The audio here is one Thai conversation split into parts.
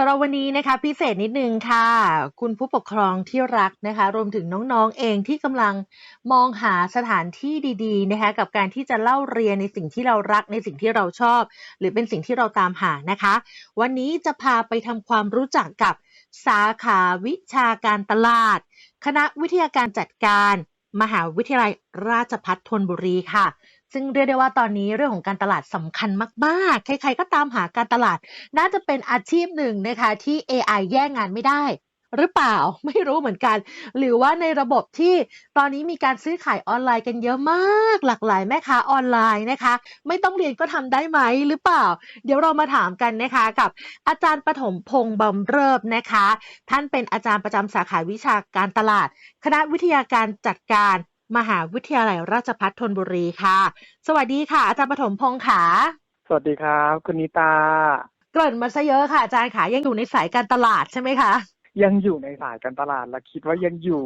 สำหรับวันนี้นะคะพิเศษนิดนึงค่ะ คุณผู้ปกครองที่รักนะคะ รวมถึงน้องๆเองที่กำลังมองหาสถานที่ดีๆนะคะ กับการที่จะเล่าเรียนในสิ่งที่เรารักในสิ่งที่เราชอบ หรือเป็นสิ่งที่เราตามหานะคะ วันนี้จะพาไปทำความรู้จักกับสาขาวิชาการตลาด คณะวิทยาการจัดการ มหาวิทยาลัยราชภัฏธนบุรีค่ะ ซึ่งเรียกได้ว่าตอนนี้เรื่องของการตลาดสำคัญมากๆ ใครๆก็ตามหาการตลาด น่าจะเป็นอาชีพหนึ่งนะคะที่ AI แย่งงานไม่ได้หรือเปล่าไม่รู้เหมือนกัน หรือว่าในระบบที่ตอนนี้มีการซื้อขายออนไลน์กันเยอะมาก หลากหลายแม่ค้าออนไลน์นะคะ ไม่ต้องเรียนก็ทำได้ไหมหรือเปล่า เดี๋ยวเรามาถามกันนะคะกับอาจารย์ปฐมพงษ์บำเริบนะคะ ท่านเป็นอาจารย์ประจำสาขาวิชาการตลาด คณะวิทยาการจัดการ มหาวิทยาลัยราชภัฏธนบุรีค่ะ สวัสดีค่ะ อาจารย์ปฐมพงษ์ค่ะ สวัสดีครับ คุณนิตา เกริ่นมาซะเยอะค่ะอาจารย์ค่ะยังอยู่ในสายการตลาดใช่ไหมคะ ยังอยู่ในสายการตลาดและคิดว่ายังอยู่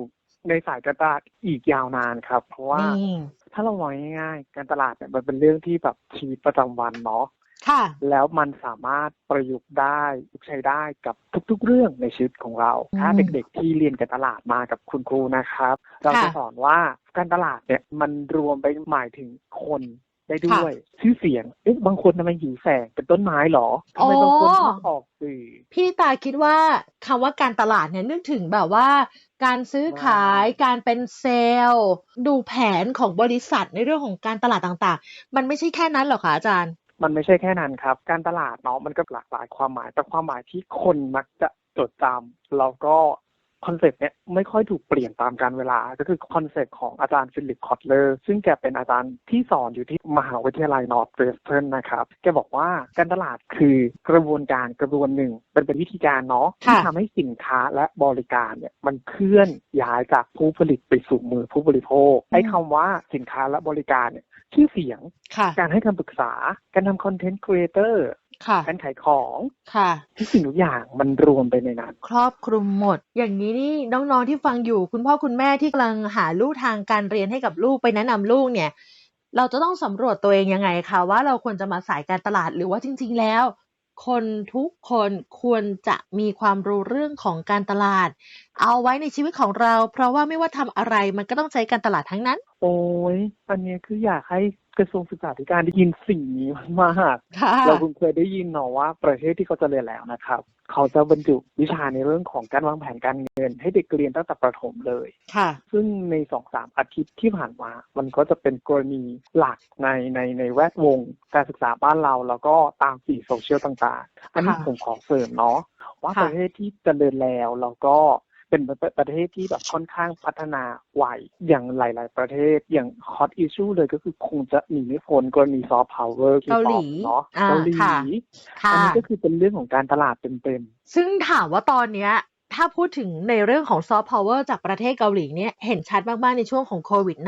ในสายการตลาดอีกยาวนานครับ เพราะว่านี่ถ้าเรามองง่ายๆการตลาดเนี่ยมันเป็นเรื่องที่แบบชีวิตประจำวันเนาะ ค่ะ แล้วมันสามารถประยุกต์ได้ใช้ได้กับทุกๆเรื่องในชีวิตของเราอืมถ้าเด็กๆที่เรียนการตลาดมากับคุณครูนะครับ เราจะค่ะสอนว่าการตลาดเนี่ยมันรวมไปหมายถึงคนได้ด้วยชื่อเสียงเอ๊ะบางคนทำไมหิวแสงเป็นต้นไม้เหรอทำไมบางคนชอบออกสื่อพี่ตาคิดว่าคำว่าการตลาดเนี่ยนึกถึงแบบว่า การซื้อขายการเป็นเซลล์ ดูแผนของบริษัทในเรื่องของการตลาดต่างๆ มันไม่ใช่แค่นั้นหรอกคะอาจารย์ มันไม่ใช่แค่นั้นครับ การตลาดเนาะมันก็หลากหลายความหมาย แต่ความหมายที่คนมักจะจดจำแล้วก็คอนเซ็ปต์เนี้ยไม่ค่อยถูกเปลี่ยนตามการเวลา ก็คือคอนเซ็ปต์ของอาจารย์ฟิลิปคอตเลอร์ซึ่งแกเป็นอาจารย์ที่สอนอยู่ที่มหาวิทยาลัยนอร์ทเวสเทิร์นนะครับ แกบอกว่าการตลาดคือกระบวนการกระบวนหนึ่งเป็นเป็นวิธีการเนาะที่ค่ะทำให้สินค้าและบริการเนี่ยมันเคลื่อนย้ายจากผู้ผลิตไปสู่มือผู้บริโภคไอ้คำว่าสินค้าและบริการเนี่ย ชื่อเสียงค่ะการให้คำปรึกษา การทำคอนเทนต์ครีเอเตอร์ค่ะการขายของค่ะทุกสิ่งทุกอย่างมันรวมไปในนั้นครอบคลุมหมด อย่างนี้นี่น้องๆที่ฟังอยู่คุณพ่อคุณแม่ที่กำลังหาลู่ทางการเรียนให้กับลูกไปแนะนำลูกเนี่ย เราจะต้องสำรวจตัวเองยังไงคะว่าเราควรจะมาสายการตลาดหรือว่าจริง ๆ แล้ว คนทุกคนควรจะมีความรู้เรื่องของการตลาด เอาไว้ในชีวิตของเรา เพราะว่าไม่ว่าทำอะไรมันก็ต้องใช้การตลาดทั้งนั้น โอ้ยอันเนี้ยคืออยากให้กระทรวงศึกษาธิการได้ยินสิ่งนี้มากค่ะๆเราเพิ่งเคยได้ยินเนาะว่าประเทศที่เขาเจะเรียนแล้วนะครับ เขาจะบรรจุวิชาในเรื่องของการวางแผนการเงิน ให้เด็กเรียนตั้งแต่ประถมเลย ค่ะ ซึ่งในสองสามอาทิตย์ที่ผ่านมา มันก็จะเป็นกรณีหลักในในในแวดวง การศึกษาบ้านเรา แล้วก็ตามฟีดโซเชียลต่างๆ อันนี้ค่ะผมขอเสริมเนาะว่าค่ะประเทศที่เจริญแล้วแล้วก็ เป็นประประเทศที่แบบค่อนข้างพัฒนาไหวอย่างหลาย ๆ ประเทศอย่างฮอตอิชชูเลยก็คือคงจะหนีไม่พ้นกรณีซอฟต์พาวเวอร์เกาหลีเนาะอ่าเกาหลีค่ะค่ะอันี้ก็คือเป็นเรื่องของการตลาดเต็มซึ่งถามว่าตอนเนี้ย ถ้าพูดถึงในเรื่องของซอฟต์พาวเวอร์จากประเทศเกาหลีเนี่ยเห็นชัดมากๆในช่วงของโควิด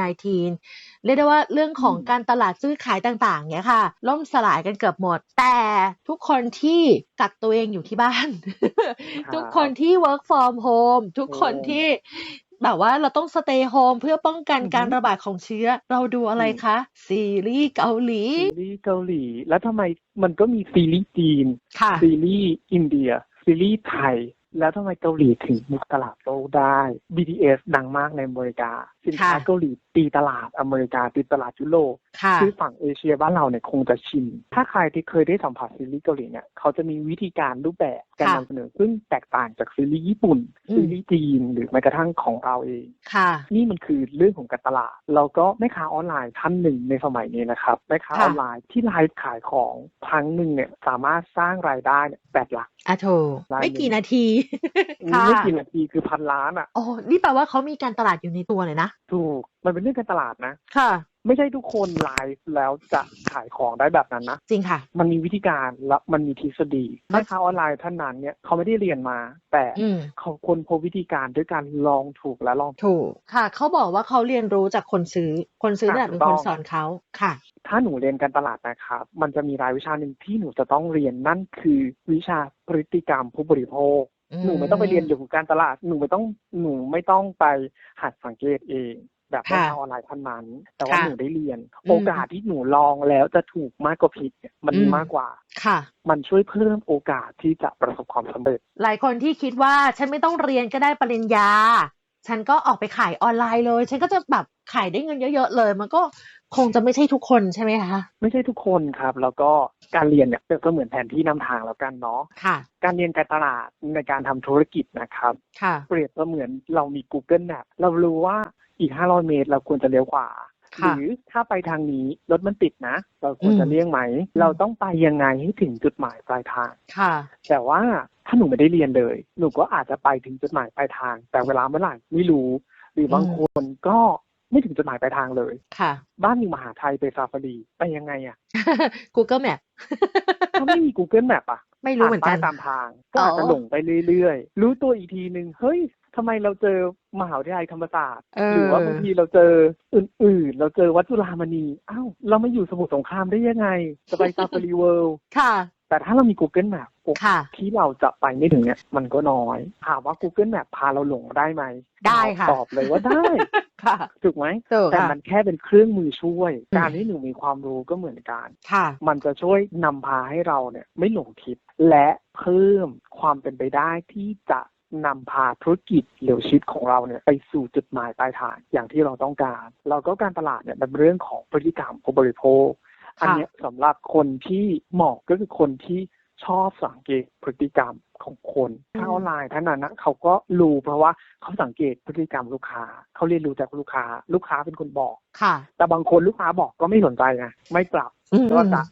-19 เรียกได้ว่าเรื่องของอืมการตลาดซื้อขายต่างๆเนี่ยค่ะ ล่มสลายกันเกือบหมด แต่ทุกคนที่กักตัวเองอยู่ที่บ้าน ทุกคนที่ work from home ทุกคนโอ้ที่แบบว่าเราต้อง stay home เพื่อป้องกันอือฮึการระบาดของเชื้อ เราดูอะไรอืมคะ ซีรีส์เกาหลีๆซีรีส์เกาหลี แล้วทำไมมันก็มีซีรีส์จีนค่ะซีรีส์อินเดีย ซีรีส์ไทย แล้วทำไมเกาหลีถึงบุกตลาดโลกได้ BTS ดังมากในอเมริกา สินค้าค่ะเกาหลีตีตลาดอเมริกาตีตลาดยุโรปค่ะที่ฝั่งเอเชียบ้านเราเนี่ยคงจะชิน ถ้าใครที่เคยได้สัมผัสซีรีส์เกาหลีเนี่ยเขาจะมีวิธีการรูปแบบการค่ะนำเสนอซึ่งแตกต่างจากซีรีส์ญี่ปุ่นอืมซีรีส์จีนหรือแม้กระทั่งของเราเองค่ะนี่มันคือเรื่องของการตลาด แล้วก็แม่ค้าออนไลน์ท่านหนึ่งในสมัยนี้นะครับแม่ค้าค่ะออนไลน์ที่ไลฟ์ขายของครั้งหนึ่งเนี่ยสามารถสร้างรายได้เนี่ยแปดหลักอะโถได้ไม่กี่เลยนาทีค่ะไม่กี่นาทีคือพันล้านอะโอ้นี่แปลว่าเขามีการตลาดอยู่ในตัวเลยนะถูกมันเป็นเรื่องการตลาดนะ ค่ะ ไม่ใช่ทุกคนไลฟ์แล้วจะขายของได้แบบนั้นนะ จริงค่ะ มันมีวิธีการและมันมีทฤษฎีแม่ค้าออนไลน์ท่านนั้นเนี่ยเขาไม่ได้เรียนมา แต่อืม เขาค้นพบวิธีการด้วยการลองถูกและลองถูกค่ะ เขาบอกว่าเขาเรียนรู้จากคนซื้อ คนซื้อนั่นแหละเป็นคนสอนเขาค่ะ ถ้าหนูเรียนการตลาดนะครับ มันจะมีรายวิชาหนึ่งที่หนูจะต้องเรียนนั่นคือวิชาพฤติกรรมผู้บริโภคอืม หนูไม่ต้องไปเรียนเกี่ยวกับการตลาด หนูไม่ต้องหนูไม่ต้องไปหัดสังเกตเองแบบได้ค่ะทางออนไลน์เท่านั้น แต่ว่าค่ะหนูได้เรียนอืมโอกาสที่หนูลองแล้วจะถูกมากกว่าผิดเนี่ยมันมีอืมมากกว่าค่ะ มันช่วยเพิ่มโอกาสที่จะประสบความสำเร็จ หลายคนที่คิดว่าฉันไม่ต้องเรียนก็ได้ปริญญา ฉันก็ออกไปขายออนไลน์เลย ฉันก็จะแบบขายได้เงินเยอะ ๆ เลย มันก็คงจะไม่ใช่ทุกคนใช่ไหมคะ ไม่ใช่ทุกคนครับ แล้วก็การเรียนเนี่ยก็เหมือนแผนที่นำทางแล้วกันเนาะค่ะ การเรียนการตลาดในการทำธุรกิจนะครับ ค่ะ เปรียบเสมือนเรามี Google Map เรารู้ว่าอีก 500 เมตร เราควรจะเลี้ยวขวา หค่ะรือถ้าไปทางนี้รถมันติดนะ เราควรจะอืมเลี่ยงไหม เราต้องไปยังไงให้ถึงจุดหมายปลายทางค่ะ แต่ว่าถ้าหนูไม่ได้เรียนเลย หนูก็อาจจะไปถึงจุดหมายปลายทาง แต่เวลาเมื่อไหร่ไม่รู้ หรือบางอืมคนก็ไม่ถึงจุดหมายปลายทางเลยค่ะ บ้านอยู่มหาไทยไปซาฟารีไปยังไงอะ Google Map ถ้าไม่มี Google Map อะไม่รู้เหมือนกันาป้ายตามทาง ก็อาจจะหลงไปเรื่อยๆ รู้ตัวอีกทีหนึ่งเฮ้ย ทำไมเราเจอมหาวิทยาลัยธรรมศาสตร์เออหรือว่าบางทีเราเจออื่นๆ เราเจอวัดจุฬามณีอ้าวเราไม่อยู่สมุทรสงครามได้ยังไงจะไปซาฟารีเวิลด์ค่ะ แต่ถ้าเรามี Google Map โอกาค่ะสที่เราจะไปไม่ถึงเนี่ยมันก็น้อยถามว่า Google Map พาเราหลงได้ไหม ได้ค่ะ ตอบเลยว่าได้ค่ะถูกไหมถูกแต่ค่ะมันแค่เป็นเครื่องมือช่วยอืมการที่หนูมีความรู้ก็เหมือนกันค่ะมันจะช่วยนำพาให้เราเนี่ยไม่หลงทิศและเพิ่มความเป็นไปได้ที่จะ นำพาธุรกิจหรือชีวิตของเราเนี่ยไปสู่จุดหมายปลายทางอย่างที่เราต้องการ แล้วก็การตลาดเนี่ยเป็นเรื่องของพฤติกรรมผู้บริโภค อันเนี้ยสำหรับคนที่เหมาะก็คือคนที่ ชอบสังเกตพฤติกรรมของคนอืมถ้าออนไลน์ท่านนั้นนะเขาก็รู้เพราะว่าเขาสังเกตพฤติกรรมลูกค้า เขาเรียนรู้จากลูกค้า ลูกค้าเป็นคนบอกค่ะ แต่บางคนลูกค้าบอกก็ไม่สนใจไงไม่ปรับอืมก็จะ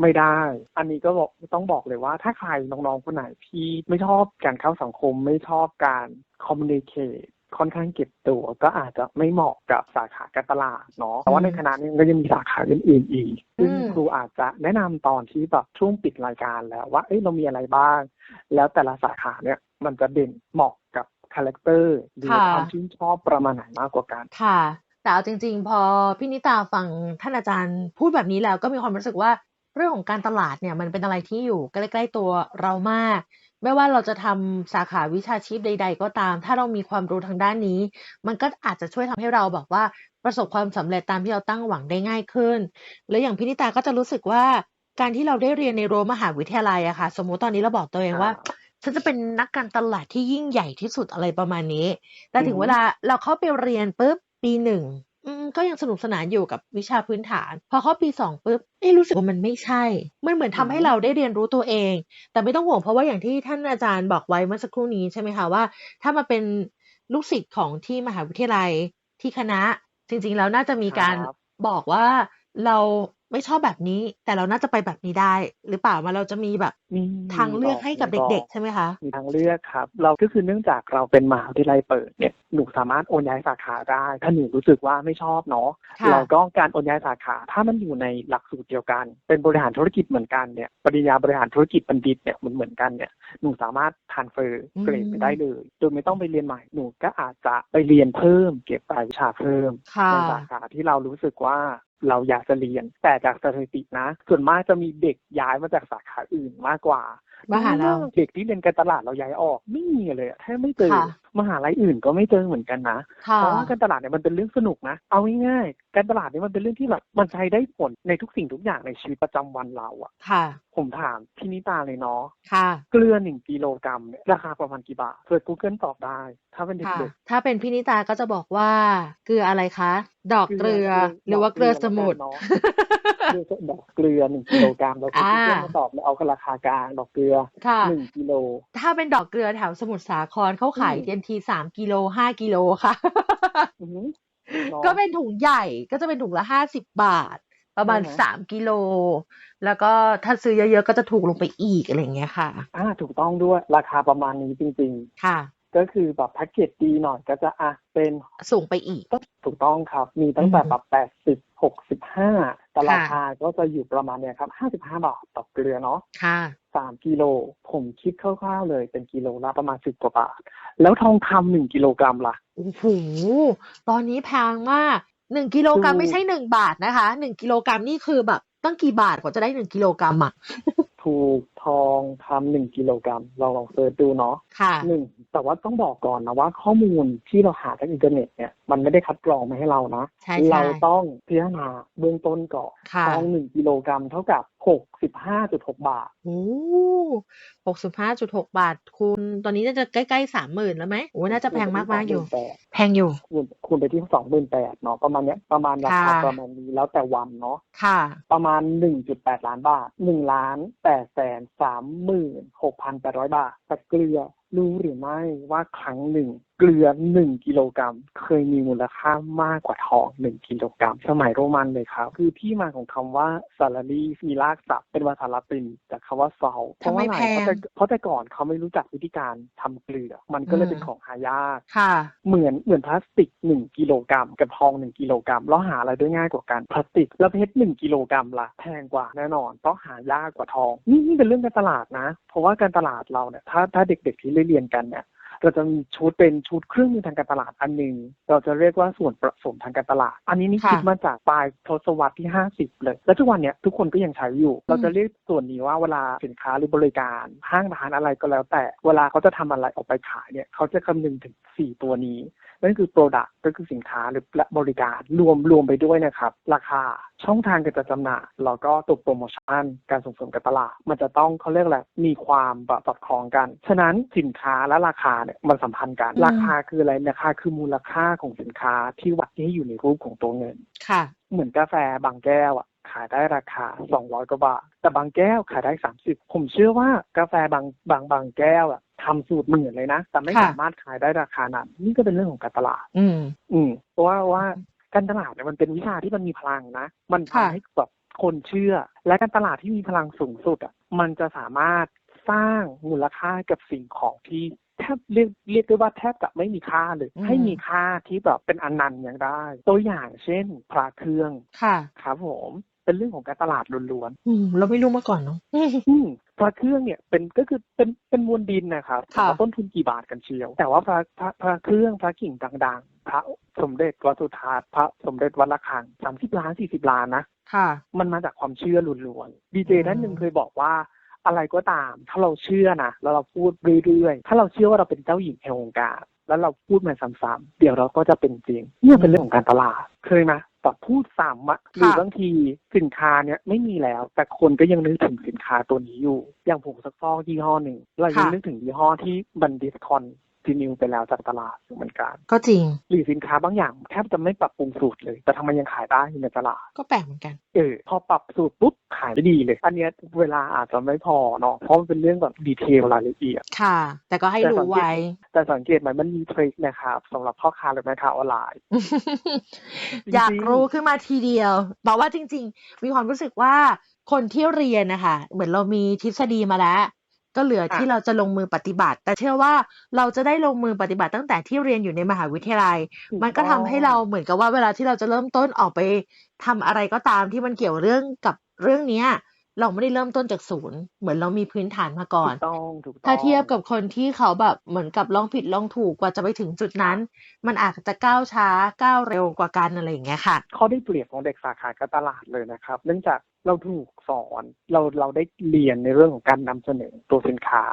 ไม่ได้ อันนี้ก็บอกต้องบอกเลยว่า ถ้าใครน้องๆคนไหนที่ไม่ชอบการเข้าสังคมไม่ชอบการคอมมูนิเคช ค่อนข้างเก็บตัวก็อาจจะไม่เหมาะกับสาขาการตลาดเนาะแต่ว่าในคณะนี้ก็ยังมีสาขาอื่นๆอีกซึ่งอืมครูอาจจะแนะนำตอนที่แบบช่วงปิดรายการแล้วว่าเอ้ยเรามีอะไรบ้าง แล้วแต่ละสาขาเนี่ยมันจะเด่นเหมาะกับคาแรคเตอร์หรือค่ะความชื่นชอบประมาณไหนมากกว่ากันค่ะ แต่เอาจริง ๆ พอพี่นิตาฟังท่านอาจารย์พูดแบบนี้แล้วก็มีความรู้สึกว่าเรื่องของการตลาดเนี่ยมันเป็นอะไรที่อยู่ใกล้ๆตัวเรามาก ไม่ว่าเราจะทำสาขาวิชาชีพใด ๆ ก็ตาม ถ้าเรามีความรู้ทางด้านนี้ มันก็อาจจะช่วยทำให้เราแบบว่าประสบความสำเร็จตามที่เราตั้งหวังได้ง่ายขึ้น แล้วอย่างพี่นิตาก็จะรู้สึกว่าการที่เราได้เรียนในรั้วมหาวิทยาลัยอะค่ะ สมมุติตอนนี้เราบอกตัวเองว่าฉันจะเป็นนักการตลาดที่ยิ่งใหญ่ที่สุดอะไรประมาณนี้ แต่ถึงเวลาเราเข้าไปเรียนปุ๊บปีหนึ่ง อืม ก็ยังสนุกสนานอยู่กับวิชาพื้นฐาน พอเข้าปีสองปุ๊บ เอ้รู้สึกว่ามันไม่ใช่ มันเหมือนทำให้เราได้เรียนรู้ตัวเอง แต่ไม่ต้องห่วงเพราะว่าอย่างที่ท่านอาจารย์บอกไว้เมื่อสักครู่นี้ใช่ไหมคะว่า ถ้ามาเป็นลูกศิษย์ของที่มหาวิทยาลัยที่คณะ จริง ๆ แล้วน่าจะมีการครับบอกว่าเรา ไม่ชอบแบบนี้ แต่เราน่าจะไปแบบนี้ได้ หรือเปล่ามาเราจะมีแบบมีทางเลือกให้กับมีบอกเด็ก ๆ ใช่ไหมคะมีทางเลือกครับ เราก็คือเนื่องจากเราเป็นมหาวิทยาลัยเปิดเนี่ยหนูสามารถโอนย้ายสาขาได้ ถ้าหนูรู้สึกว่าไม่ชอบเนาะค่ะเราก็การโอนย้ายสาขา ถ้ามันอยู่ในหลักสูตรเดียวกัน เป็นบริหารธุรกิจเหมือนกันเนี่ยปริญญาบริหารธุรกิจบัณฑิตเนี่ยเหมือนเหมือนกันเนี่ยหนูสามารถทานเฟอร์เกรดไปได้เลยโดยไม่ต้องไปเรียนใหม่หนูก็อาจจะไปเรียนเพิ่ม เก็บรายวิชาเพิ่มค่ะในสาขาที่เรารู้สึกว่า เราอยากจะเรียน แต่จากสถิตินะ ส่วนมากจะมีเด็กย้ายมาจากสาขาอื่นมากกว่ามาหาเราเด็กที่เรียนการตลาดเราย้ายออกไม่มีเลยอะแทบไม่เจอค่ะ มหาลัยอื่นก็ไม่เจอเหมือนกันนะค่ะเพราะว่าการตลาดเนี่ยมันเป็นเรื่องสนุกนะ เอาง่ายๆ การตลาดเนี่ยมันเป็นเรื่องที่แบบมันใช้ได้ผลในทุกสิ่งทุกอย่างในชีวิตประจำวันเราอะค่ะ ผมถามพี่นิตาเลยเนาะค่ะ เกลือหนึ่งกิโลกรัมเนี่ยราคาประมาณกี่บาทเปิด Google ตอบได้ ถ้าเป็นค่ะเด็กถ้าเป็นพี่นิตาก็จะบอกว่าเกลืออะไรคะ ดอกๆเกลือหรือว่าเกลือสมุทรเนาะเกลือดอกเกลือหนึ่งกิโลกรัมเราก็อ่า Google มาตอบแล้วเอาราคากลางดอกเกลือค่ะหนึ่งกิโล ถ้าเป็นดอกเกลือแถวสมุทรสาครเขาขายอืมเทียนทีสามกิโลห้ากิโลค่ะอือหือเนาะก็เป็นถุงใหญ่ก็จะเป็นถุงละห้าสิบบาท ประมาณใช่ไหมสามกิโล แล้วก็ถ้าซื้อเยอะๆ ก็จะถูกลงไปอีกอะไรอย่างเงี้ยค่ะ อ่าถูกต้องด้วยราคาประมาณนี้จริงค่ะๆ ก็คือแบบแพ็กเกจดีหน่อยก็จะอะเป็นสูงไปอีกก็ถูกต้องครับ มีตั้งแต่อืมแบบแปดสิบหกสิบห้าแต่ค่ะราคาก็จะอยู่ประมาณเนี้ยครับห้าสิบห้าบาทต่อเกลือเนาะค่ะสามกิโล ผมคิดคร่าวๆเลยเป็นกิโลละประมาณสิบกว่าบาท แล้วทองคำหนึ่งกิโลกรัมล่ะโอ้โหตอนนี้แพงมากหนึ่งกิโลกรัมถูกไม่ใช่หนึ่งบาทนะคะหนึ่งกิโลกรัมนี่คือแบบตั้งกี่บาทกว่าจะได้หนึ่งกิโลกรัมอะถูก ทองคำหนึ่งกิโลกรัมเราลองเซิร์ชดูเนาะค่ะหนึ่งแต่ว่าต้องบอกก่อนนะว่าข้อมูลที่เราหาจากอินเทอร์เน็ตเนี่ยมันไม่ได้คัดกรองมาให้เรานะใช่เราใช่ต้องพิจารณาเบื้องต้นก่อนค่ะทองหนึ่งกิโลกรัมเท่ากับหกสิบห้าจุดหกบาทโอ้หกสิบห้าจุดหกบาท คูณตอนนี้น่าจะใกล้ๆสามหมื่นแล้วไหมโอ้น่าจะแพงมากๆอยู่ แพงอยู่คูณคูณไปที่สองหมื่นแปดเนาะประมาณเนี้ยประมาณราคาค่ะประมาณนี้แล้วแต่วันเนาะค่ะ ประมาณหนึ่งจุดแปดล้านบาทหนึ่งล้านแปดแสน สามหมื่นหกพันแปดร้อยบาทต่เกลือ รู้หรือไม่ว่าครั้งหนึ่ง เกลือหนึ่งกิโลกรัมเคยมีมูลค่ามากกว่าทองหนึ่งกิโลกรัมสมัยโรมันเลยครับ คือที่มาของคำว่าซาลารีมีรากศัพท์เป็นภาษาละตินจากคำว่าซอลเพราะว่าอะไรทำไมแพงเพราะแต่เพราะแต่ก่อนเขาไม่รู้จักวิธีการทำเกลือ มันก็เลยอืมเป็นของหายากค่ะเหมือนเหมือนพลาสติกหนึ่งกิโลกรัมกับทองหนึ่งกิโลกรัมแล้วหาอะไรได้ง่ายกว่ากันพลาสติกแล้วเพชรหนึ่งกิโลกรัมล่ะแพงกว่าแน่นอนต้องหายากกว่าทองนี่นี่เป็นเรื่องการตลาดนะ เพราะว่าการตลาดเราเนี่ยถ้าถ้าเด็กๆที่เรียนกันเนี่ยเราจะมีชุดเป็นชุดเครื่องมือทางการตลาดอันหนึ่งเราจะเรียกว่าส่วนผสมทางการตลาด อันนี้นี่ค่ะคิดมาจากปลายทศวรรษที่ 50 เลย แล้วทุกวันเนี้ยทุกคนก็ยังใช้อยู่ เราจะเรียกส่วนนี้ว่าเวลาสินค้าหรือบริการห้างร้านอะไรก็แล้ว แต่เวลาเขาจะทำอะไรออกไปขายเนี่ยเขาจะคำนึงถึง 4 ตัวนี้นั่นคือ Product ก็คือสินค้าหรือและบริการรวมรวมไปด้วยนะครับ ราคา ช่องทางการจัดจำหน่ายแล้วก็ตัวโปรโมชั่นการส่งเสริมการตลาด มันจะต้องเขาเรียกอะไรมีความแบบสอดคล้องกัน ฉะนั้นสินค้าและราคาเนี่ยมันสัมพันธ์กันอืมราคาคืออะไรราคาคือมูลค่าของสินค้าที่วัดให้อยู่ในรูปของตัวเงินค่ะ เหมือนกาแฟบางแก้วอะขายได้ราคา 200 กว่าบาท แต่บางแก้วขายได้ 30 ผมเชื่อว่ากาแฟบางบางบางแก้วอะทำสูตรเหมือนเลยนะ แต่ไม่ค่ะสามารถขายได้ราคานั้นนี่ก็เป็นเรื่องของการตลาด อืม อืมเพราะว่าว่า การตลาดเนี่ยมันเป็นวิชาที่มันมีพลังนะ มันค่ะทำให้แบบคนเชื่อ และการตลาดที่มีพลังสูงสุดอะมันจะสามารถสร้างมูลค่ากับสิ่งของที่แทบเรียกเรียกได้ว่าแทบจะไม่มีค่าเลยอืมให้มีค่าที่แบบเป็นอนันต์อย่างได้ ตัวอย่างเช่นพระเครื่องค่ะครับผมเป็นเรื่องของการตลาดล้วนอืม เราไม่รู้มาก่อนเนาะๆอืมพ ระเครื่องเนี่ยเป็นก็คือเป็นเป็นมวลดินนะครับค่ะถามว่าต้นทุนกี่บาทกันเชียว แต่ว่าพระพระพระเครื่องพระกิ่งดังๆ พระสมเด็จวัดสุทัศน์พระสมเด็จวัดระฆังสามสิบล้านสี่สิบล้านนะค่ะ มันมาจากความเชื่อล้วนๆดีเจอืมท่านหนึ่งเคยบอกว่าอะไรก็ตาม ถ้าเราเชื่อนะแล้วเราพูดเรื่อยๆ ถ้าเราเชื่อว่าเราเป็นเจ้าหญิงแห่งวงการแล้วเราพูดมันซ้ำๆเดี๋ยวเราก็จะเป็นจริงเนี่ยเป็นเรื่องของการตลาดเคยไหม แบบพูดซ้ำอะหรือบางทีสินค้าเนี่ยไม่มีแล้ว แต่คนก็ยังนึกถึงสินค้าตัวนี้อยู่ อย่างผงซักฟอกยี่ห้อหนึ่งเรายังค่ะนึกถึงยี่ห้อที่บันดิสคอน ตินิวไปแล้วจากตลาดอยู่เหมือนกันก็จริง หรือสินค้าบางอย่างแทบจะไม่ปรับปรุงสูตรเลย แต่ทำไมยังขายได้อยู่ในตลาด ก็แปลกเหมือนกัน เออ พอปรับสูตรปุ๊บขายได้ดีเลย อันเนี้ยเวลาอาจจะไม่พอเนาะเพราะมันเป็นเรื่องแบบดีเทลรายละเอียด ค่ะ แต่ก็ให้แต่สัรู้งเกตไว้ แต่สังเกตไหมมันมีทริคนะครับสำหรับพ่อค้าหรือแม่ค้าออนไลน์จริงๆอยากรู้ขึ้นมาทีเดียวแต่ว่าจริง ๆ มีความรู้สึกว่าคนที่เรียนนะคะเหมือนเรามีทฤษฎีมาแล้ว ก็เหลือที่เราจะลงมือปฏิบัติ แต่เชื่อว่าเราจะได้ลงมือปฏิบัติตั้งแต่ที่เรียนอยู่ในมหาวิทยาลัยถูมันก็ทำให้เราเหมือนกับว่าเวลาที่เราจะเริ่มต้นออกไปทำอะไรก็ตามที่มันเกี่ยวเรื่องกับเรื่องเนี้ย เราไม่ได้เริ่มต้นจากศูนย์ เหมือนเรามีพื้นฐานมาก่อนถูกต้องถูกต้องถ้าเทียบกับคนที่เขาแบบเหมือนกับลองผิดลองถูกกว่าจะไปถึงจุดนั้น มันอาจจะก้าวช้าก้าวเร็วกว่ากันอะไรอย่างเงี้ยค่ะ ข้อได้เปรียบของเด็กสาขาการตลาดเลยนะครับ เนื่องจากเราถูกสอนเราเราได้เรียนในเรื่องของการนำเสนอตัวสินค้า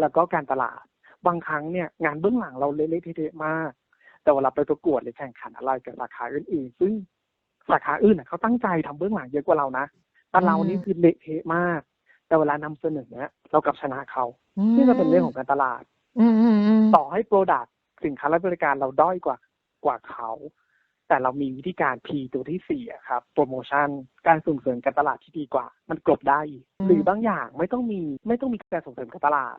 แล้วก็การตลาด บางครั้งเนี่ยงานเบื้องหลังเราเละๆเทะๆมาก แต่เวลาไปประกวดหรือแข่งขันอะไรกับสาขาอื่นๆซึ่งสาขาอื่นน่ะเขาตั้งใจทำเบื้องหลังเยอะกว่าเรานะ แต่เรานี่คือเละเทะมาก แต่เวลานำเสนอเนี่ยเรากลับชนะเขานี่ก็เป็นเรื่องของการตลาดอืมอืมอืมต่อให้โปรดักสินค้าและบริการเราด้อยกว่ากว่าเขา แต่เรามีวิธีการ P ตัวที่สี่อะครับโปรโมชั่นการส่งเสริมการตลาดที่ดีกว่า มันกลบได้อีกหรือบางอย่างไม่ต้องมีไม่ต้องมีการส่งเสริมการตลาด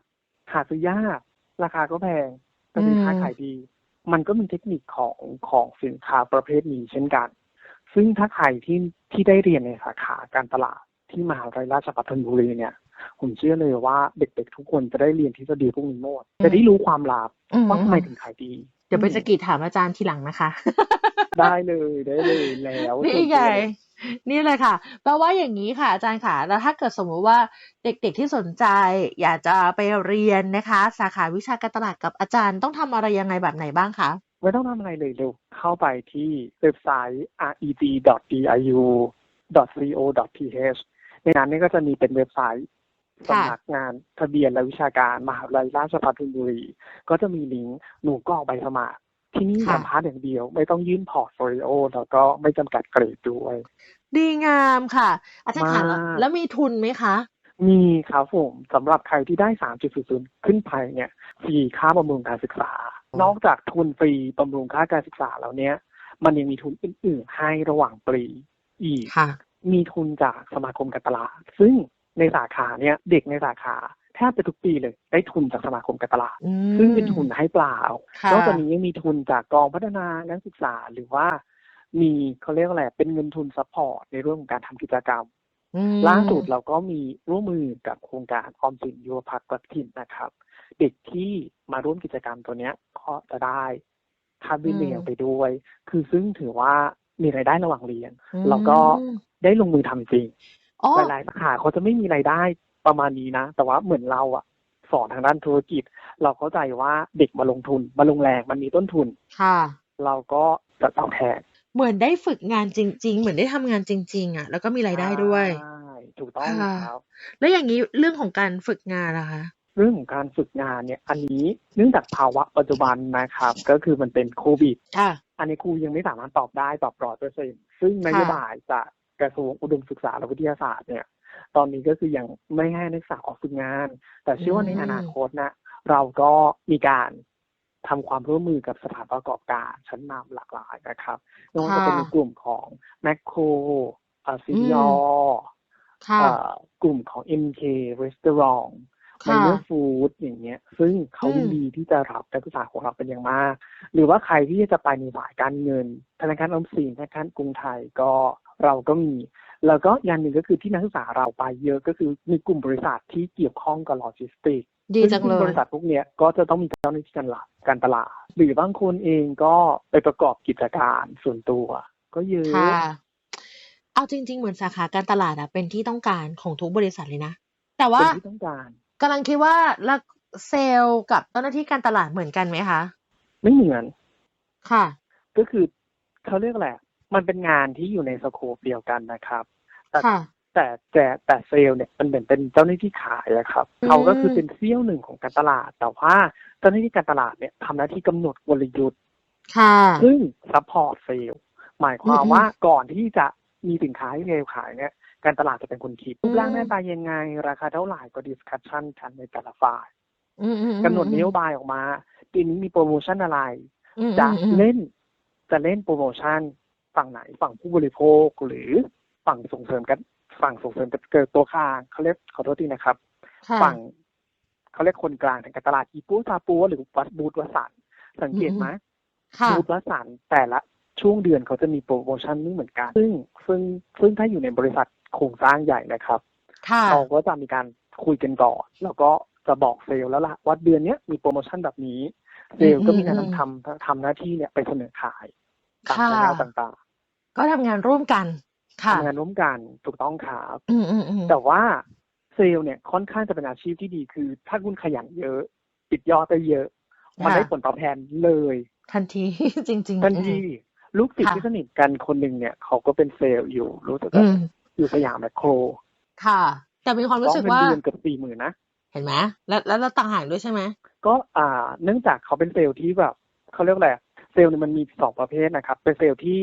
หาซื้อยากราคาก็แพงแต่สินค้าขายดี มันก็มีเทคนิคของของสินค้าประเภทนี้เช่นกัน ซึ่งถ้าใครที่ที่ได้เรียนในสาขาการตลาดที่มหาวิทยาลัยราชภัฏธนบุรีเนี่ย ผมเชื่อเลยว่าเด็กๆทุกคนจะได้เรียนทฤษฎีพวกนี้หมดจะได้รู้ความลับอืมว่าทำไมถึงขายดี เดี๋ยวไปสะกิดถามอาจารย์ทีหลังนะคะ ได้เลยได้เลยแล้วนี่ไงนี่เลยค่ะ แปลว่าอย่างนี้ค่ะ อาจารย์ค่ะแล้วถ้าเกิดสมมุติว่าเด็กๆที่สนใจ อยากจะไปเรียนนะคะ สาขาวิชาการตลาดกับอาจารย์ต้องทำอะไรยังไงแบบไหนบ้างคะ ไม่ต้องทำอะไรเลยเร็วเข้าไปที่เว็บไซต์ ret.diu.co.th ในนั้นนี่ก็จะมีเป็นเว็บไซต์ค่ะสำนักงานทะเบียนและวิชาการมหาวิทยาลัยราชภัฏธนบุรี ก็จะมีลิงก์หนูกรอกใบสมัครที่นี่ค่ะสัมภาษณ์อย่างเดียว ไม่ต้องยื่นพอร์ตโฟลิโอแล้วก็ไม่จำกัดเกรดด้วย ดีงามค่ะ อาจารย์ค่ะมากแล้วมีทุนไหมคะ มีครับผมสำหรับใครที่ได้ 3.00 ขึ้นไปเนี่ยฟรีค่าบำรุงการศึกษา นอกจากทุนฟรีบำรุงค่าการศึกษาแล้วเนี่ยมันยังมีทุนอื่นๆให้ระหว่างปรีอีกค่ะมีทุนจากสมาคมการตลาด ซึ่งในสาขาเนี่ยเด็กในสาขาแทบจะทุกปีเลย ได้ทุนจากสมาคมการตลาดอืมซึ่งเป็นทุนให้เปล่าค่ะนอกจากนี้ยังมีทุนจากกองพัฒนานักศึกษาหรือว่า มีเขาเรียกว่าอะไรเป็นเงินทุนซัพพอร์ตในเรื่องของการทำกิจกรรมอืมล่าสุดเราก็มีร่วมมือกับโครงการออมสินยุวพักรักถิ่นนะครับ เด็กที่มาร่วมกิจกรรมตัวเนี้ยก็จะได้ค่าบินเรียนไปด้วย คือซึ่งถือว่ามีรายได้ระหว่างเรียน แล้วก็อืมได้ลงมือทำจริงอ๋อหลายๆสาขาเขาจะไม่มีรายได้ประมาณนี้นะ แต่ว่าเหมือนเราอะสอนทางด้านธุรกิจ เราเข้าใจว่าเด็กมาลงทุน มาลงแรงมันมีต้นทุน ค่ะ เราก็จะตอบแทนเหมือนได้ฝึกงานจริง ๆ เหมือนได้ทำงานจริง ๆ อะ แล้วก็มีรายได้ด้วยใช่ถูกต้องค่ะครับ แล้วอย่างนี้เรื่องของการฝึกงานล่ะคะ เรื่องของการฝึกงานเนี่ย อันนี้เนื่องจากภาวะปัจจุบันนะครับ ก็คือมันเป็นโควิดค่ะ อันนี้ครูยังไม่สามารถตอบได้ตอบร้อยเปอร์เซ็นซึ่งนโยบายจากกระทรวงอุดมศึกษาและวิทยาศาสตร์เนี่ย ตอนนี้ก็คือยังไม่ให้นักศึกษาออกฝึกงาน แต่เชื่อว่าในอืมอนาคตนะ เราก็มีการทำความร่วมมือกับสถานประกอบการชั้นนำหลากหลายนะครับไม่ว่าจะเป็นในกลุ่มของแมคโครซีดีอค่ะเอ่อกลุ่มของ MK Restaurant ค่ะ ไมเนอร์ฟู้ดอย่างเงี้ย ซึ่งเขาอืมยินดีที่จะรับนักศึกษาของเราเป็นอย่างมาก หรือว่าใครที่จะไปในสายการเงิน ธนาคารออมสินธนาคารกรุงไทยก็เราก็มี แล้วก็อย่างหนึ่งก็คือที่นักศึกษาเราไปเยอะก็คือมีกลุ่มบริษัทที่เกี่ยวข้องกับโลจิสติกส์ดีจังเลซึ่บยริษัทพวกเนี้ยก็จะต้องมีเจ้าหน้าที่การตลาดการตลาด หรือบางคนเองก็ไปประกอบกิจการส่วนตัว ก็เยอะค่ะเอาจริง ๆ เหมือนสาขาการตลาดอะเป็นที่ต้องการของทุกบริษัทเลยนะ แต่ว่าเป็นที่ต้องการ กำลังคิดว่าแล้วเซลล์กับเจ้าหน้าที่การตลาดเหมือนกันไหมคะ ไม่เหมือน ค่ะ ก็คือเขาเรียกแหละไรมันเป็นงานที่อยู่ในสโคปเดียวกันนะครับ แต่ค่ะแต่แต่แต่เซลล์เนี่ยมันเหมือนเป็นเจ้าหน้าที่ขายอะครับอืมเขาก็คือเป็นเสี้ยวหนึ่งของการตลาด แต่ว่าเจ้าหน้าที่การตลาดเนี่ยทำหน้าที่กำหนดกลยุทธ์ค่ะซึ่งซัพพอร์ตเซลล์หมายความอืมว่าก่อนที่จะมีสินค้าให้เซลล์ขายเนี่ย การตลาดจะเป็นคนคิดรูปร่างอืมหน้าตายังไง ราคาเท่าไหร่ก็ดิสคัชชันกันในแต่ละฝ่ายอืมอืมอืมกำหนดนโยบายออกมาปีนี้มีโปรโมชั่นอะไรอืมจะอืมอืมเล่นจะเล่นโปรโมชั่นฝั่งไหนฝั่งผู้บริโภคหรือฝั่งส่งเสริมกัน ฝั่งส่งเสริมกันเกิดตัวกลางเขาเรียกขอโทษทีนะครับค่ะฝั่งเขาเรียกคนกลางทางการตลาดอีปูซาปูหรือวัดบูธวสันต์สังเกตไหมค่ะบูธวสันต์แต่ละ ช่วงเดือนเขาจะมีโปรโมชั่นไม่เหมือนกัน ซึ่งซึ่งซึ่งถ้าอยู่ในบริษัทโครงสร้างใหญ่นะครับค่ะเราก็จะมีการคุยกันก่อนแล้วก็จะบอกเซลล์แล้วล่ะว่าเดือนเนี้ยมีโปรโมชั่นแบบนี้ เซลล์ก็มีหน้าที่ทำทำหน้าที่เนี่ยไปเสนอขายตามค่ะช่องต่างก็ทำงานร่วมกันๆค่ะทำงานร่วมกันถูกต้องครับอืมอืมอืมแต่ว่าเซลล์เนี่ยค่อนข้างจะเป็นอาชีพที่ดีคือ ถ้าคุณขยันเยอะ ปิดยอดได้เยอะ มันได้ผลตอบแทนเลย ทันทีจริง ๆ ทันที ลูกศิษย์ค่ะที่สนิทกันคนหนึ่งเนี่ย เขาก็เป็นเซลล์อยู่ รู้สึกอืว่ามอยู่สยามแมคโคร ค่ะ แต่มีความรู้สึกต้องว่าเงินเดือนเกือบสี่หมื่นนะเห็นไหมแล้วแล้วเราต่างหากด้วยใช่ไหมก็อ่า เนื่องจากเขาเป็นเซลล์ที่แบบเขาเรียกว่าอะไรเซลล์เนี่ยมันมีสองประเภทนะครับ เป็นเซลล์ที่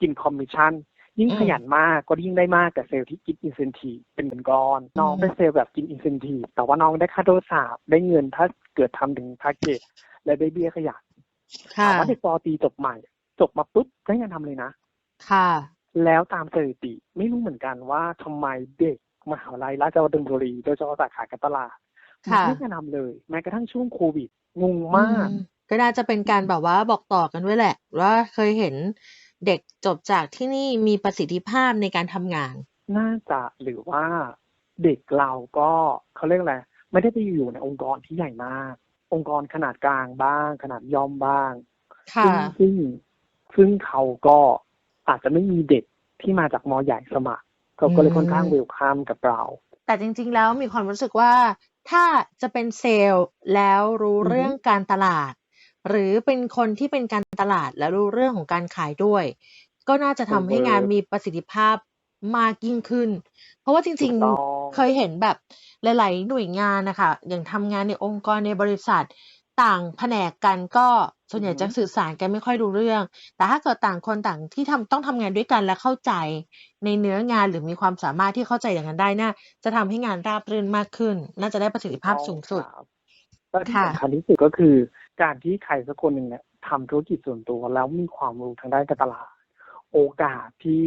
กินคอมมิชชั่นยิ่งอืมขยันมากก็ยิ่งได้มากแต่เซลล์ที่กินอินเซนทีเป็นเงินก้อน น้องอืมเป็นเซลล์แบบกินอินเซนทีแต่ว่าน้องได้ค่าโทรศัพท์ได้เงินถ้าเกิดทำถึงแพ็กเกจและได้เบี้ยขยันค่ะถามว่าเด็กปอตรีจบใหม่ จบมาปุ๊บได้งานทำเลยนะ ค่ะ แล้วตามสถิติไม่รู้เหมือนกันว่าทำไมเด็กมหาวิทยาลัยราชภัฏธนบุรีโดยเฉพาะสาขาการตลาดค่ะไม่ได้งานทำเลย แม้กระทั่งช่วงโควิดงงมากอืก็น่าจะเป็นการแบบว่าบอกต่อกันด้วยแหละ ว่าเคยเห็นเด็กจบจากที่นี่มีประสิทธิภาพในการทำงาน น่าจะหรือว่าเด็กเราก็เขาเรียกอะไรไม่ได้ไปอยู่ในองค์กรที่ใหญ่มาก องค์กรขนาดกลางบ้าง ขนาดย่อมบ้างค่ะซึ่ง ซึ่งซึ่งเขาก็อาจจะไม่มีเด็กที่มาจากมอใหญ่สมัครเขาก็เลยอืมค่อนข้างเวลคัมกับเรา แต่จริง ๆ แล้วมีความรู้สึกว่าถ้าจะเป็นเซลล์แล้วรู้อือฮึเรื่องการตลาด หรือเป็นคนที่เป็นการตลาดแล้วรู้เรื่องของการขายด้วย ก็น่าจะทำให้งานมีประสิทธิภาพมากยิ่งขึ้น เพราะว่าจถูริงกต้องๆ เคยเห็นแบบหลาย ๆ หน่วยงานน่ะค่ะอย่างทำงานในองค์กรในบริษัท ต่างแผนกกันก็ ส่วนใหญ่อือฮึจะสื่อสารกันไม่ค่อยรู้เรื่อง แต่ถ้าเกิดต่างคนต่างที่ทำต้องทำงานด้วยกันและเข้าใจ ในเนื้องานหรือมีความสามารถที่เข้าใจอย่างนั้นได้น่าจะทำให้งานราบรื่นมากขึ้น น่าจะได้ประสิทธิภาพต้องสูงสุดครับแล้วที่ค่ะสำคัญที่สุดก็คือ การที่ใครสักคนหนึ่งเนี่ยทำธุรกิจส่วนตัวแล้วมีความรู้ทางด้านการตลาด โอกาสที่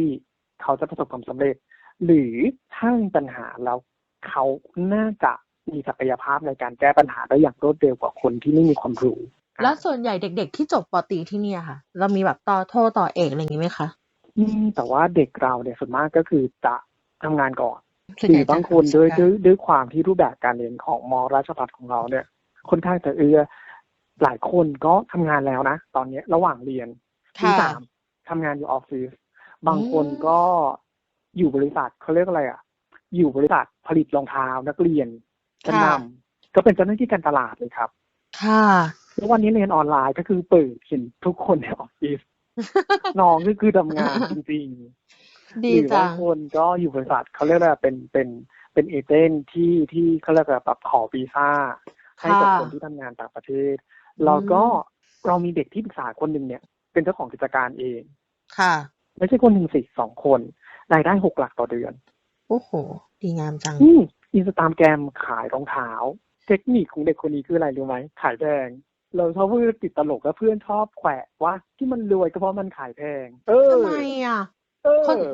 เขาจะประสบความสำเร็จ หรือถ้ามีปัญหาแล้วเขาน่าจะมีศักยภาพในการแก้ปัญหาได้อย่างรวดเร็วกว่าคนที่ไม่มีความรู้ แล้วส่วนใหญ่เด็ก ๆ ที่จบปตรีที่เนี่ยค่ะ เรามีแบบต่อโทต่อเอกอะไรอย่างงี้ไหมคะ?อืมแต่ว่าเด็กเราเนี่ยส่วนมากก็คือจะทำงานก่อนส่วนหใหรืญ่อบาจะงหาคนประสด้บวยกาด้รวยณ์ด้วยความที่รูปแบบการเรียนของมราชภัฏของเราเนี่ยค่อนข้างจะเอื้อหลายคนก็ทำงานแล้วนะตอนเนี้ยระหว่างเรียนคปี่ะสามทำงานอยู่ออฟฟิศอืบางคนมก็อยู่บริษัทเขาเรียกอะไรอะอยู่บริษัทผลิตรองเท้านักเรียนชั้นค่ะนำก็เป็นเจ้าหน้าที่การตลาดเลยครับ ค่ะ แล้ววันนี้เรียนออนไลน์ก็คือเปิดเห็นทุกคนในออฟฟิศน้องก็คือทำงานจริงๆดีหรือจับางงคนก็อยู่บริษัทเขาเรียกว่าเป็นเป็นเป็นเอเจนต์ที่ที่เขาเรียกว่าแบบขอวีซาให้ค่ะกับคนที่ทำงานต่างประเทศอืแล้วก็มเรามีเด็กที่ปรึกษาคนหนึ่งเนี่ย เป็นเจ้าของกิจการเอง ค่ะ ไม่ใช่คนหนึ่งสิ2คนรายได้6หลักต่อเดือน โอ้โฮดีงามจังอืม Instagram ขายรองเท้า เทคนิคของเด็กคนนี้คืออะไรรู้ไหมขายแพง เราชอบพูดติดตลกแล้วเพื่อนชอบแขวะว่าที่มันรวยก็เพราะมันขายแพง เอทำอไมอะเอคนอ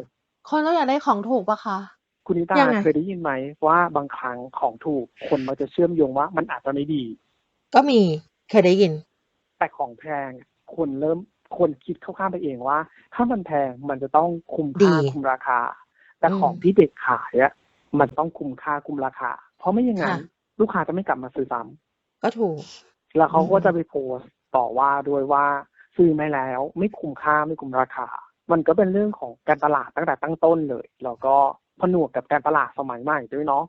คนเราอยากได้ของถูกเปล่าคะ?คุณนิตายังไง?เคยได้ยินไหมว่าบางครั้งของถูกคนมักจะเชื่อมโยงว่ามันอาจจะไม่ดี ก็มีเคยได้ยิน แต่ของแพงคนเริ่มคนคิดเข้าข้างไปเองว่า ถ้ามันแพงมันจะต้องคุ้มดีค่าคุ้มราคา แต่อืของมที่เด็กขายอะมันต้องคุ้มค่าคุ้มราคา เพราะไม่อย่างนั้ค่ะนลูกค้าจะไม่กลับมาซื้อซ้ำก็ถูก แล้วอืเขาก็จะมไปโพสต์ต่อว่าด้วยว่าซื้อมาแล้ว ไม่คุ้มค่าไม่คุ้มราคา มันก็เป็นเรื่องของการตลาดตั้งแต่ตั้งต้นเลย แล้วก็ผนวกกับการตลาดสมัยใหม่ด้วยเนาะ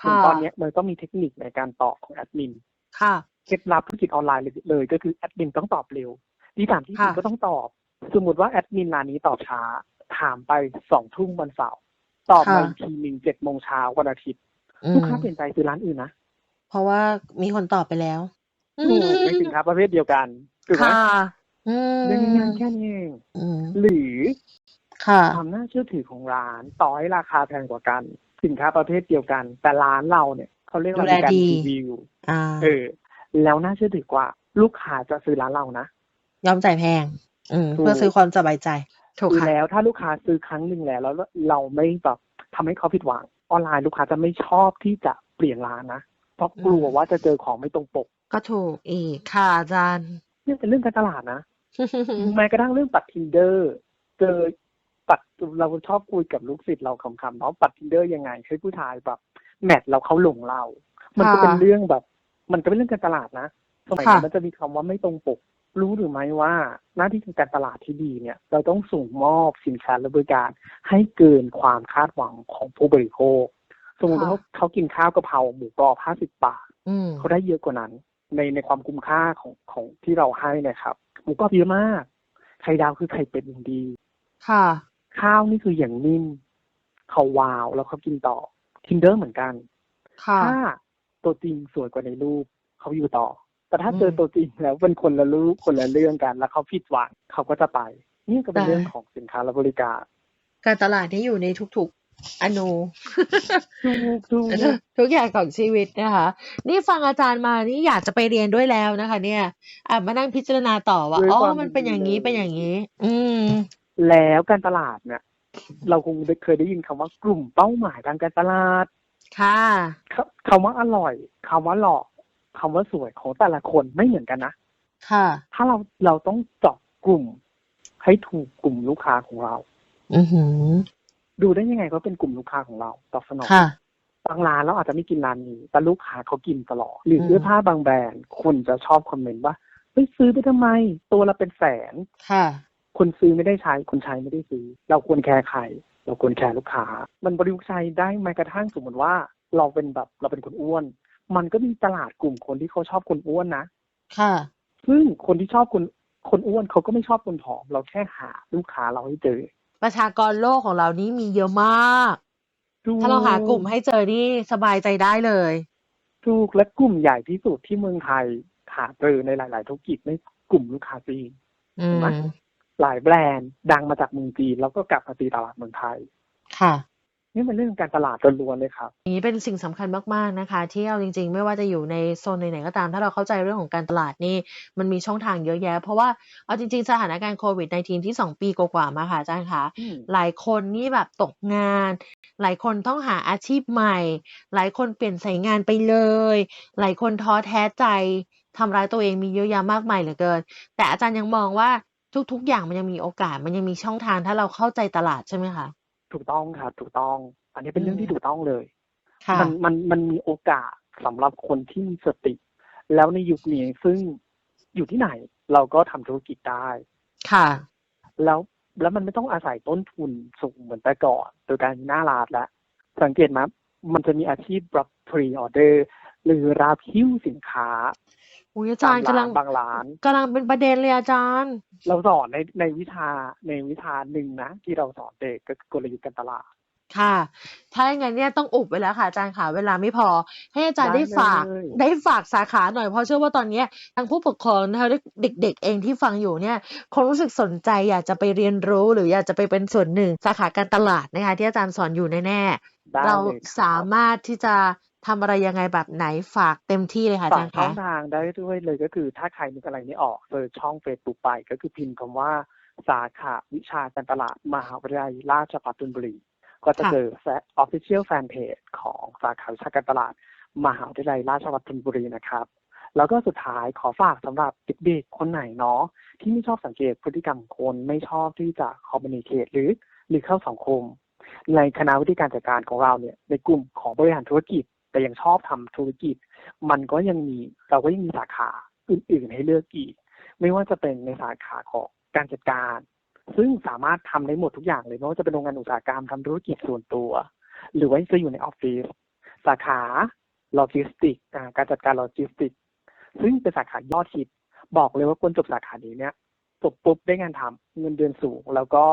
คถึง่ะตอนเนี้ยมันก็มีเทคนิคในการตอบของแอดมินค่ะเคล็ดลับธุรกิจออนไลน์เลยเลยก็คือแอดมินต้องตอบเร็วที่ถามที่ค่จริะงก็ต้องตอบ สมมุติว่าแอดมินร้านนี้ตอบช้า ถามไป2ทุ่มวันเสาร์ตอบค่มาะอีกทีหนึ่ง7โมงเช้าวันอาทิตย์อืลูกมค้าเปลี่ยนใจซื้อร้านอื่นนะเพราะว่ามีคนตอบไปแล้ว อืถูกในสินมค้าประเภทเดียวกันถูกไหคม่ะอืเรื่องมง่ายๆแค่นี้เองอืมหรือค่ะความน่าเชื่อถือของร้านต่อให้ราคาแพงกว่ากัน สินค้าประเภทเดียวกัน แต่ร้านเราเนี่ยเขาเรียกดูว่าแลมีการดีรีวิวอาเออ แล้วน่าเชื่อถือกว่า ลูกค้าจะซื้อร้านเรานะยอมจ่ายแพงอืมถูเพื่อซื้อกความสบายใจถูกค่ะแล้วถ้าลูกค้าซื้อครั้งหนึ่งแล้วแล้วเราไม่แบบทำให้เขาผิดหวังออนไลน์ลูกค้าจะไม่ชอบที่จะเปลี่ยนร้านนะเพราะอืกลัวมว่าจะเจอของไม่ตรงปก ก็ถูกอีกค่ะอาจารย์ เนี่ยเป็นเรื่องการตลาดนะ แม้กระทั่งเรื่องปัด Tinder เจอปัดเราชอบคุยกับลูกศิษย์เราขำๆเนาะปัด Tinder ยังไงให้ผู้ชายแบบแมตช์แล้วเขาหลงเรา มันค่ะก็เป็นเรื่องแบบ มันก็เป็นเรื่องการตลาดนะสมัยค่ะนี้มันจะมีคำว่าไม่ตรงปก รู้หรือไม่ว่า หน้าที่ของการตลาดที่ดีเนี่ย เราต้องส่งมอบสินค้าและบริการให้เกินความคาดหวังของผู้บริโภค สมมุติค่ะว่าเขากินข้าวกะเพราหมูกรอบ50บาทอืมเขาได้เยอะกว่านั้น ในในความคุ้มค่าของของที่เราให้เนะครับหมูกรอบเยอะมาก ไข่ดาวคือไข่เป็ดอย่างดี ค่ะ ข้าวนี่คืออย่างนิ่มเขาวาวแล้วเขากินต่อ Tinder เหมือนกัน ค่ะ ถ้าตัวจริงสวยกว่าในรูปเขาอยู่ต่อ แต่ถ้าอืเจอมตัวจริงแล้วเป็นคนละรูปคนละเรื่องกัน แล้วเขาผิดหวังเขาก็จะไป นี่ก็เป็นได้เรื่องของสินค้าและบริการ การตลาดนี่อยู่ในทุกๆ อนู ถูกถูกทุกอย่างของชีวิตนะคะ นี่ฟังอาจารย์มานี่อยากจะไปเรียนด้วยแล้วนะคะ เนี่ยอะมานั่งพิจารณาต่อว่าด้วยอ๋อความ มันยินเป็นดีอย่างเลงี้ยเป็นอย่างงี้ อืม แล้วการตลาดเนี่ย เราคงได้เคยได้ยินคำว่ากลุ่มเป้าหมายทางการตลาดค่ะ คคำว่าอร่อยคำว่าหล่อคำว่าสวยของแต่ละคนไม่เหมือนกันนะ ค่ะ ถ้าเราเราต้องเจาะกลุ่มให้ถูกกลุ่มลูกค้าของเรา อือหือ ดูได้ยังไงว่าเป็นกลุ่มลูกค้าของเราตอบสนองค่ะ บางร้านเราอาจจะไม่กินร้านนี้ แต่ลูกค้าเขากินตลอด หรืออมเสื้อผ้าบางแบรนด์คนจะชอบคอมเมนต์ว่าเฮ้ยซื้อไปทำไม ตัวละเป็นแสน ค่ะ คนซื้อไม่ได้ใช้ คนใช้ไม่ได้ซื้อ เราควรแคร์ใคร เราควรแคร์ลูกค้า มันบริยุกต์ใช้ได้แม้กระทั่งสมมติว่า เราเป็นแบบเราเป็นคนอ้วน มันก็มีตลาดกลุ่มคนที่เขาชอบคนอ้วนนะ ค่ะ ซึ่งคนที่ชอบคนคนอ้วนเขาก็ไม่ชอบคนผอม เราแค่หาลูกค้าเราให้เจอ ประชากรโลกของเรานี่มีเยอะมาก ถูถ้าเราหากลุ่มให้เจอนี่สบายใจได้เลย ถูกและกลุ่มใหญ่ที่สุดที่เมืองไทยหาเจอในหลาย ๆ ธุรกิจในกลุ่มลูกค้าจีนอืมหลายแบรนด์ดังมาจากเมืองจีนแล้วก็กลับมาตีตลาดเมืองไทย ค่ะ นี่เป็นเรื่องการตลาดล้วนๆเลยครับอย่างนี้เป็นสิ่งสำคัญมากๆนะคะที่เอาจริง ๆ ไม่ว่าจะอยู่ในโซนไหนๆก็ตาม ถ้าเราเข้าใจเรื่องของการตลาดนี่มันมีช่องทางเยอะแยะ เพราะว่าเอาจริง ๆ สถานการณ์โควิด -19 ที่ 2 ปีกว่าๆมาค่ะอาจารย์คะอืมหลายคนนี่แบบตกงาน หลายคนต้องหาอาชีพใหม่ หลายคนเปลี่ยนสายงานไปเลย หลายคนท้อแท้ใจทำร้ายตัวเองมีเยอะแยะมากมายเหลือเกิน แต่อาจารย์ยังมองว่าทุก ๆ อย่างมันยังมีโอกาสมันยังมีช่องทางถ้าเราเข้าใจตลาดใช่ไหมคะ ถูกต้องครับถูกต้อง อันนี้เป็นเรื่องอืมที่ถูกต้องเลยค่ะมันมันมันมีโอกาสสำหรับคนที่มีสติ แล้วในยุคนี้ซึ่งอยู่ที่ไหน เราก็ทำธุรกิจได้ ค่ะ แล้วแล้วมันไม่ต้องอาศัยต้นทุนสูงเหมือนแต่ก่อน โดยการมีหน้าร้านแล้วสังเกตไหมมันจะมีอาชีพรับพรีออเดอร์หรือรับหิ้วสินค้า อุ้ยอาตาจามรย์กำลัร้างนบางร้านกำลังเป็นประเด็นเลยอาจารย์ เราสอนในในวิชาในวิชาหนึ่งนะ ที่เราสอนเด็กก็คือกลยุทธ์การตลาดค่ะ ถ้าอย่างนั้นเนี่ยต้องอุบไว้แล้วค่ะอาจารย์ค่ะ เวลาไม่พอ ให้อาจารย์ได้ได้ฝากเลยได้ฝากสาขาหน่อยเพราะเชื่อว่าตอนเนี้ยทางผู้ปกครองนะคะเด็ก ๆ เองที่ฟังอยู่เนี่ยคงรู้สึกสนใจอยากจะไปเรียนรู้หรืออยากจะไปเป็นส่วนหนึ่งสาขาการตลาดนะคะที่อาจารย์สอนอยู่แน่ได้ๆเราเลยครับสามารถที่จะ ทำอะไรยังไงแบบไหนฝากเต็มที่เลยค่ะอาฝาจากรย์ช่อคะงทางได้ด้วยเลยก็คือถ้าใครนึกอะไรไม่ออกเปิดช่องเฟซบุ๊กไปก็คือพิมพ์คำว่า สาขาวิชาการตลาดมหาวิทยาลัยราชภัฏธนบุรี ก็จะค่ะ เจอแฟ official fan page ของสาขาวิชาการตลาดมหาวิทยาลัยราชภัฏธนบุรีนะครับ แล้วก็สุดท้ายขอฝากสำหรับเด็กๆคนไหนเนาะที่ไม่ชอบสังเกตพฤติกรรมของคนไม่ชอบที่จะ communicate หรือหรือเข้าสังคม ในคณะวิธีการจัดการของเราเนี่ยในกลุ่มของบริหารธุรกิจ แต่ยังชอบทำธุรกิจ มันก็ยังมีเราก็ยังมีสาขาอื่น ๆ ให้เลือกอีก ไม่ว่าจะเป็นในสาขาของการจัดการ ซึ่งสามารถทำได้หมดทุกอย่างเลยไม่ว่าจะเป็นโรงงานอุตสาหกรรมทำธุรกิจส่วนตัว หรือว่าจะอยู่ในออฟฟิศสาขาโลจิสติกการจัดการโลจิสติกซึ่งเป็นสาขายอดฮิตบอกเลยว่าคนจบสาขานี้เนี่ยจบปุ๊บได้งานทำเงินเดือนสูง แล้วก็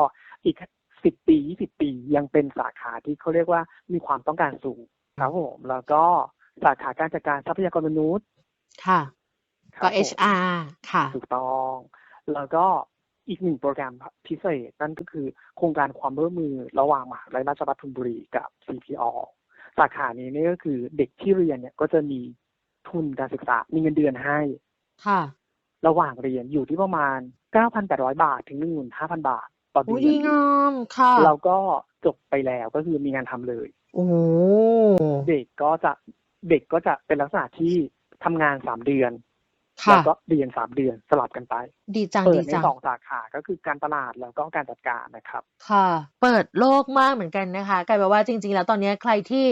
อีกสิบปียี่สิบปียังเป็นสาขาที่เขาเรียกว่ามีความต้องการสูง ครับผมแล้วก็สาขาการจัดการทรัพยากรมนุษย์ค่ะครับก็ผม HR ค่ะ ถูกต้อง แล้วก็อีกหนึ่งโปรแกรมพิเศษ นั่นก็คือโครงการความร่วมมือระหว่างมหาวิทยาลัยราชภัฏธนบุรีกับ CPO สาขานี้นี่ก็คือเด็กที่เรียนเนี่ยก็จะมีทุนการศึกษา มีเงินเดือนให้ ค่ะ ระหว่างเรียนอยู่ที่ประมาณ 9,800 บาทถึง 15,000 บาทต่ออุ้เดืยอดีนงามค่ะเราก็จบไปแล้วก็คือมีงานทำเลย โอ้โหเด็กก็จะเด็กก็จะเป็นลักษณะที่ทำงาน3เดือนค่ะแล้วก็เรียน3เดือนสลับกันไป ดีจังเปิดีดในจัง สองสาขาก็คือการตลาดแล้วก็การจัดการนะครับ ค่ะ เปิดโลกมากเหมือนกันนะคะกลายเป็นว่าจริง ๆ แล้วตอนนี้ใครที่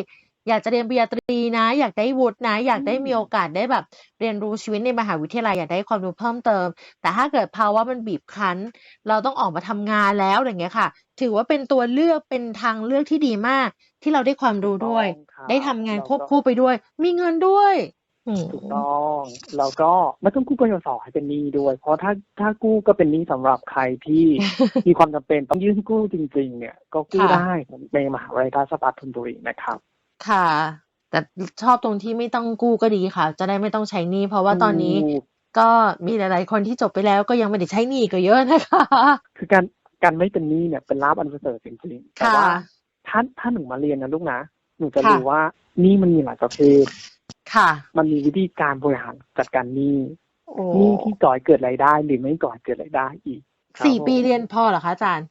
อยากจะเรียนปริญญาตรีนะ อยากได้วุฒินะ อยากได้อืมมีโอกาสได้แบบ เรียนรู้ชีวิตในมหาวิทยาลัยอยากได้ความรู้เพิ่มเติม แต่ถ้าเกิดภาวะมันบีบคั้น เราต้องออกมาทำงานแล้วอย่างเงี้ยค่ะ ถือว่าเป็นตัวเลือกเป็นทางเลือกที่ดีมาก ที่เราได้ความรู้ด้วยถูกต้องครับได้ทำงานแล้วก็ควบคู่ไปด้วย มีเงินด้วยอืมถูกต้องแล้วก็ไม่ต้องกู้กยศให้เป็นหนี้ด้วย เพราะถ้าถ้ากู้ก็เป็นหนี้สำหรับใครที่มีความจำเป็นต้องยื่นกู้จริง ๆ เนี่ย ก็กู้ค่ะได้ในมหาวิทยาลัยราชภัฏธนบุรีนะครับ ค่ะ แต่ชอบตรงที่ไม่ต้องกู้ก็ดีค่ะ จะได้ไม่ต้องใช้หนี้ เพราะว่าตอนนี้ถูกก็มีหลาย ๆ คนที่จบไปแล้วก็ยังไม่ได้ใช้หนี้ก็เยอะนะคะ คือการการไม่เป็นหนี้เนี่ยเป็นลาบอันประเสริฐจริงๆแต่ค่ะ ว่าถ้าถ้าหนูมาเรียนนะลูกนะหนูจะค่ะ รู้ว่าหนี้มันมีหลายประเภท ค่ะ มันมีวิธีการบริหารจัดการหนี้โอ้หนี้ที่ก่อให้เกิดรายได้ หรือไม่ก่อให้เกิดรายได้อีกครับสี่ปีผมเรียนพอเหรอคะอาจารย์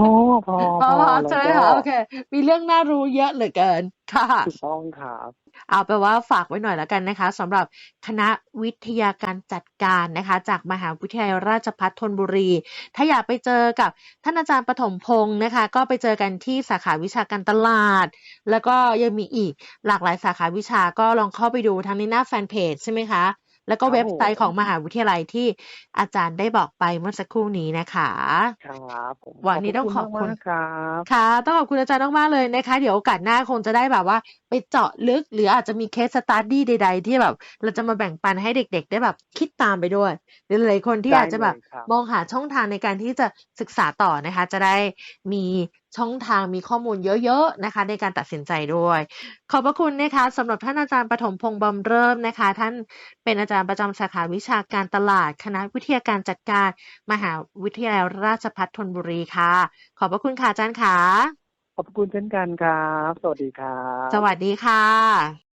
พอพอพพออใช่ไหมแล้วคะก็โอเค มีเรื่องน่ารู้เยอะเหลือเกินค่ะถูกต้องครับเอาไปนว่าฝากไว้หน่อยแล้วกันนะคะสำหรับคณะวิทยาการจัดการนะคะ จากมหาวิทยาลัยราชภัฏธนบุรี ถ้าอยากไปเจอกับท่านอาจารย์ปฐมพงศ์นะคะ ก็ไปเจอกันที่สาขาวิชาการตลาด แล้วก็ยังมีอีกหลากหลายสาขาวิชาก็ลองเข้าไปดูทั้งในหน้าแฟนเพจใช่ไหมคะ แล้วก็ครับเว็บไซต์ผมของมหาวิทยาลัยที่อาจารย์ได้บอกไปเมื่อสักครู่นี้นะคะครับผมวันนี้ต้องขอบคุณมากๆครับค่ะ ต้องขอบคุณอาจารย์มากๆเลยนะคะ เดี๋ยวโอกาสหน้าคงจะได้แบบว่า ไปเจาะลึกหรืออาจจะมีเคสสต u d ดี้ใด ๆ ที่แบบ เราจะมาแบ่งปันให้เด็ก ๆ ได้แบบคิดตามไปด้วย หรือหลายๆคนที่ได้อาจจะแบบเลยครับมองหาช่องทางในการที่จะศึกษาต่อนะคะ จะได้มี ช่องทางมีข้อมูลเยอะๆนะคะ ในการตัดสินใจด้วย ขอบพระคุณนะคะสำหรับท่านอาจารย์ปฐมพงษ์บำเริ่มนะคะ ท่านเป็นอาจารย์ประจำสาขาวิชาการตลาด คณะวิทยาการจัดการมหาวิทยาลัยราชภัฏธนบุรีค่ะ ขอบพระคุณค่ะอาจารย์ค่ะขอบคุณเช่นกันครับ สวัสดีครับ สวัสดีค่ะ